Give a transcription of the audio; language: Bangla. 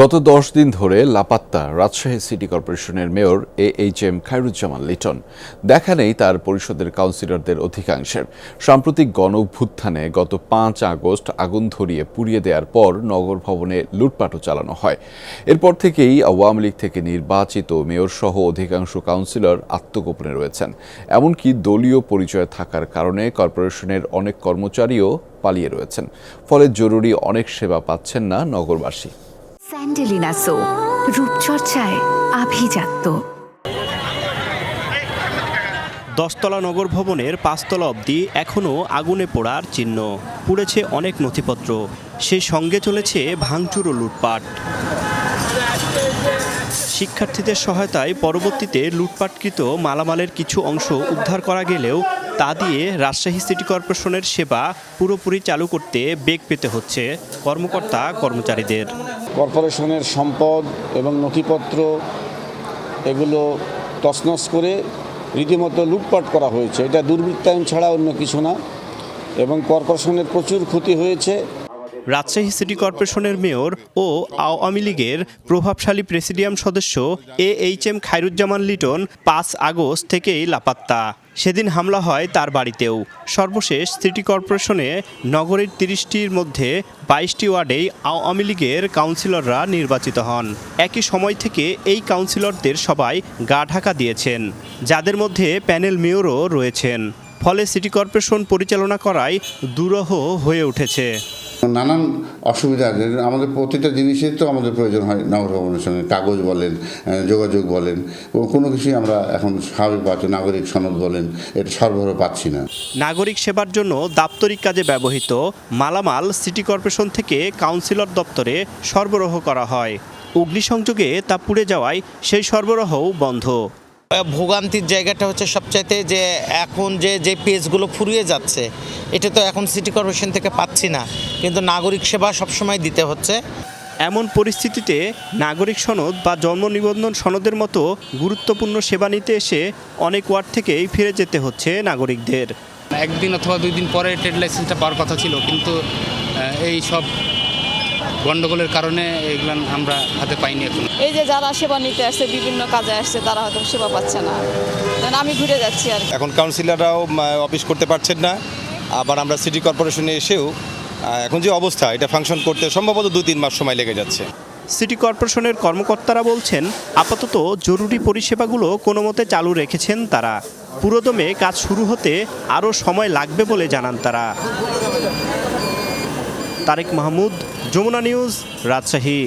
গত দশ দিন ধরে লাপাত্তা রাজশাহী সিটি কর্পোরেশনের mayor A H M Khairuzzaman Liton. দেখা নেই তার পরিষদের কাউন্সিলরদের অধিকাংশের। সাম্প্রতিক গণ অভ্যুত্থানে গত পাঁচ আগস্ট আগুন ধরিয়ে পুড়িয়ে দেওয়ার পর নগর ভবনে লুটপাটও চালানো হয়। এরপর থেকেই আওয়ামী লীগ থেকে নির্বাচিত মেয়র সহ অধিকাংশ কাউন্সিলর আত্মগোপনে রয়েছেন। এমনকি দলীয় পরিচয় থাকার কারণে কর্পোরেশনের অনেক কর্মচারীও পালিয়ে রয়েছেন। ফলে জরুরি অনেক সেবা পাচ্ছেন না নগরবাসী। স্যান্ডেলিনা সো রূপচর্চায় আভিজাত্য। দশতলা নগর ভবনের পাঁচতলা অবধি এখনও আগুনে পোড়ার চিহ্ন। পুড়েছে অনেক নথিপত্র। সেই সঙ্গে চলেছে ভাঙচুর ও লুটপাট। শিক্ষার্থীদের সহায়তায় পরবর্তীতে লুটপাটকৃত মালামালের কিছু অংশ উদ্ধার করা গেলেও তা দিয়ে রাজশাহী সিটি কর্পোরেশনের সেবা পুরোপুরি চালু করতে বেগ পেতে হচ্ছে কর্মকর্তা কর্মচারীদের কর্পোরেশনের সম্পদ এবং নথিপত্র এগুলো তছনছ করে রীতিমতো লুটপাট করা হয়েছে। এটা দুর্বৃত্তায়ন ছাড়া অন্য কিছু না এবং কর্পোরেশনের প্রচুর ক্ষতি হয়েছে। রাজশাহী সিটি কর্পোরেশনের মেয়র ও আওয়ামী লীগের প্রভাবশালী প্রেসিডিয়াম সদস্য A H M Khairuzzaman Liton পাঁচ আগস্ট থেকেই লাপাত্তা। সেদিন হামলা হয় তার বাড়িতেও। সর্বশেষ সিটি কর্পোরেশনে নগরীর তিরিশটির মধ্যে বাইশটি ওয়ার্ডেই আওয়ামী লীগের কাউন্সিলররা নির্বাচিত হন। একই সময় থেকে এই কাউন্সিলরদের সবাই গা ঢাকা দিয়েছেন, যাদের মধ্যে প্যানেল মেয়রও রয়েছেন। ফলে সিটি কর্পোরেশন পরিচালনা করায় দুরহ হয়ে উঠেছে। নানান অসুবিধা আমাদের প্রতিটা জিনিসের তো আমাদের প্রয়োজন হয় নগর ভবনের সঙ্গে। কাগজ বলেন যোগাযোগ বলেন, কোনো কিছুই আমরা এখন স্বাভাবিক পাচ্ছি নাগরিক সনদ বলেন, এটা সরবরাহ পাচ্ছি না। নাগরিক সেবার জন্য দাপ্তরিক কাজে ব্যবহৃত মালামাল সিটি কর্পোরেশন থেকে কাউন্সিলর দপ্তরে সরবরাহ করা হয়। অগ্নিসংযোগে তা পুড়ে যাওয়ায় সেই সরবরাহও বন্ধ। ভোগান্তির জায়গাটা হচ্ছে সবচাইতে যে এখন যে যে পেজগুলো ফুরিয়ে যাচ্ছে এটা তো এখন সিটি কর্পোরেশন থেকে পাচ্ছি না। কিন্তু নাগরিক সেবা সবসময় দিতে হচ্ছে। এমন পরিস্থিতিতে নাগরিক সনদ বা জন্ম নিবন্ধন সনদের মতো গুরুত্বপূর্ণ সেবা নিতে এসে অনেক ওয়ার্ড থেকেই ফিরে যেতে হচ্ছে নাগরিকদের। একদিন অথবা দুই দিন পরে ট্রেড লাইসেন্সটা পাওয়ার কথা ছিল কিন্তু এই সব গণ্ডগোলের কারণে এগুলো আমরা হাতে পাইনি এখন। এই যে যারা সেবা নিতে আসছে বিভিন্ন কাজে আসছে তারা হয়তো সেবা পাচ্ছে না। কারণ আমি ঘুরে যাচ্ছি আর এখন কাউন্সিলররাও অফিস করতে পারছেন না। আবার আমরা সিটি কর্পোরেশনে এসেও এখন যে অবস্থা এটা ফাংশন করতে সম্ভবত দুই তিন মাস সময় লেগে যাচ্ছে। সিটি কর্পোরেশনের কর্মকর্তারা বলছেন আপাতত জরুরি পরিষেবাগুলো কোনো মতে চালু রেখেছেন তারা। পুরোদমে কাজ শুরু হতে আরও সময় লাগবে বলে জানান তারা। তারেক মাহমুদ যমুনা নিউজ রাজশাহী।